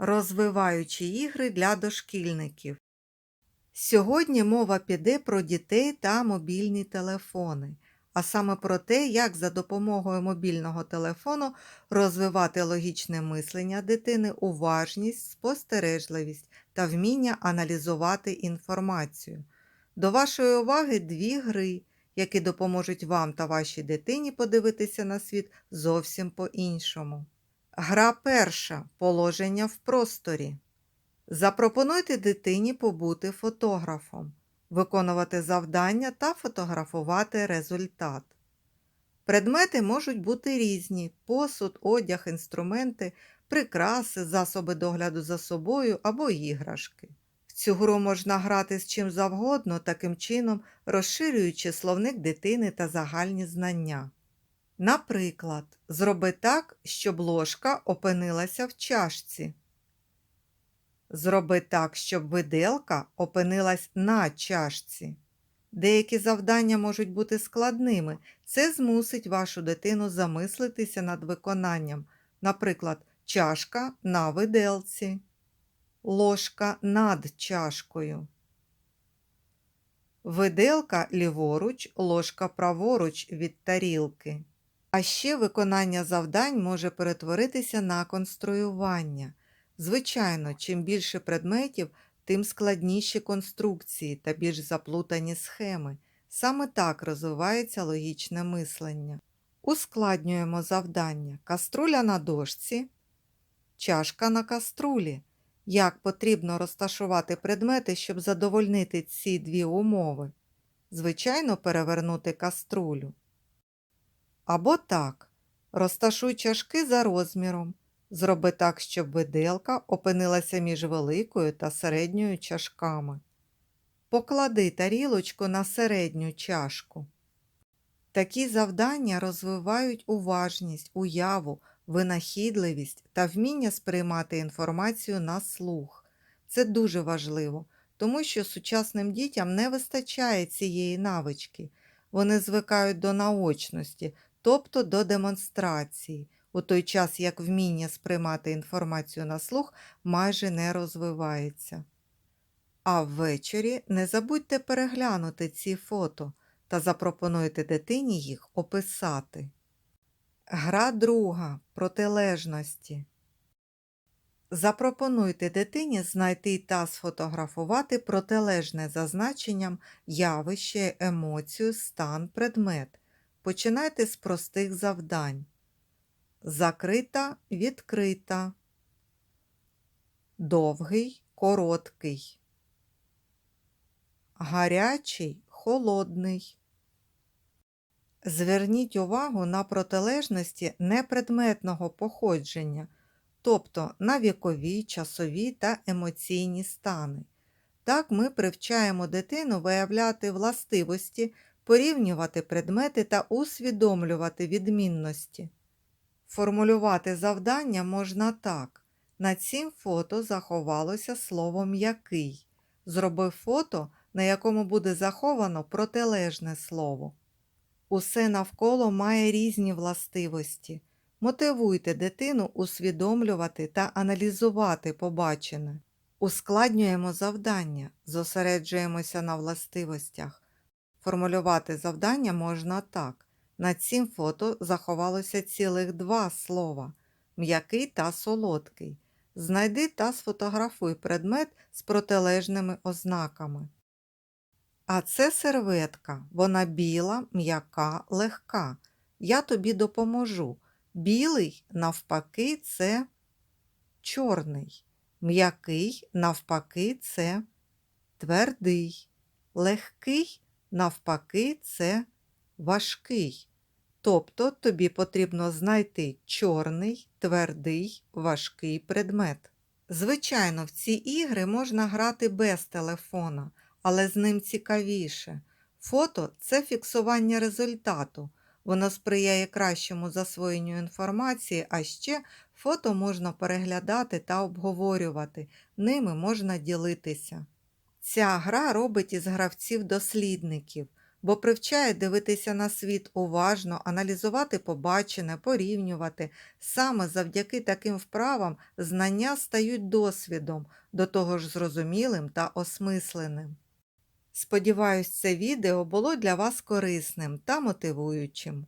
Розвиваючі ігри для дошкільників. Сьогодні мова піде про дітей та мобільні телефони, а саме про те, як за допомогою мобільного телефону розвивати логічне мислення дитини, уважність, спостережливість та вміння аналізувати інформацію. До вашої уваги дві гри, які допоможуть вам та вашій дитині подивитися на світ зовсім по-іншому. Гра перша. Положення в просторі. Запропонуйте дитині побути фотографом, виконувати завдання та фотографувати результат. Предмети можуть бути різні: посуд, одяг, інструменти, прикраси, засоби догляду за собою або іграшки. В цю гру можна грати з чим завгодно, таким чином розширюючи словник дитини та загальні знання. Наприклад, зроби так, щоб ложка опинилася в чашці. Зроби так, щоб виделка опинилась на чашці. Деякі завдання можуть бути складними. Це змусить вашу дитину замислитися над виконанням. Наприклад, чашка на виделці, ложка над чашкою. Виделка ліворуч, ложка праворуч від тарілки. А ще виконання завдань може перетворитися на конструювання. Звичайно, чим більше предметів, тим складніші конструкції та більш заплутані схеми. Саме так розвивається логічне мислення. Ускладнюємо завдання каструля на дошці, чашка на каструлі. Як потрібно розташувати предмети, щоб задовольнити ці дві умови? Звичайно, перевернути каструлю. Або так. Розташуй чашки за розміром. Зроби так, щоб виделка опинилася між великою та середньою чашками. Поклади тарілочку на середню чашку. Такі завдання розвивають уважність, уяву, винахідливість та вміння сприймати інформацію на слух. Це дуже важливо, тому що сучасним дітям не вистачає цієї навички. Вони звикають до наочності, тобто до демонстрації, у той час як вміння сприймати інформацію на слух майже не розвивається. А ввечері не забудьте переглянути ці фото та запропонуйте дитині їх описати. Гра друга протилежності. Запропонуйте дитині знайти та сфотографувати протилежне за значенням явище, емоцію, стан, предмет. Починайте з простих завдань. Закрита, відкрита. Довгий, короткий. Гарячий, холодний. Зверніть увагу на протилежності непредметного походження, тобто на вікові, часові та емоційні стани. Так ми привчаємо дитину виявляти властивості, порівнювати предмети та усвідомлювати відмінності. Формулювати завдання можна так. На цім фото заховалося слово м'який. Зроби фото, на якому буде заховано протилежне слово. Усе навколо має різні властивості. Мотивуйте дитину усвідомлювати та аналізувати побачене. Ускладнюємо завдання, зосереджуємося на властивостях. Формулювати завдання можна так. На цім фото заховалося цілих два слова м'який та солодкий. Знайди та сфотографуй предмет з протилежними ознаками. А це серветка. Вона біла, м'яка, легка. Я тобі допоможу. Білий, навпаки, це чорний. М'який, навпаки, це твердий. Легкий, навпаки, це важкий. Тобто тобі потрібно знайти чорний, твердий, важкий предмет. Звичайно, в ці ігри можна грати без телефона, але з ним цікавіше. Фото це фіксування результату. Воно сприяє кращому засвоєнню інформації, а ще фото можна переглядати та обговорювати, ними можна ділитися. Ця гра робить із гравців дослідників. бо привчає дивитися на світ уважно, аналізувати побачене, порівнювати. Саме завдяки таким вправам знання стають досвідом, до того ж зрозумілим та осмисленим. Сподіваюсь, це відео було для вас корисним та мотивуючим.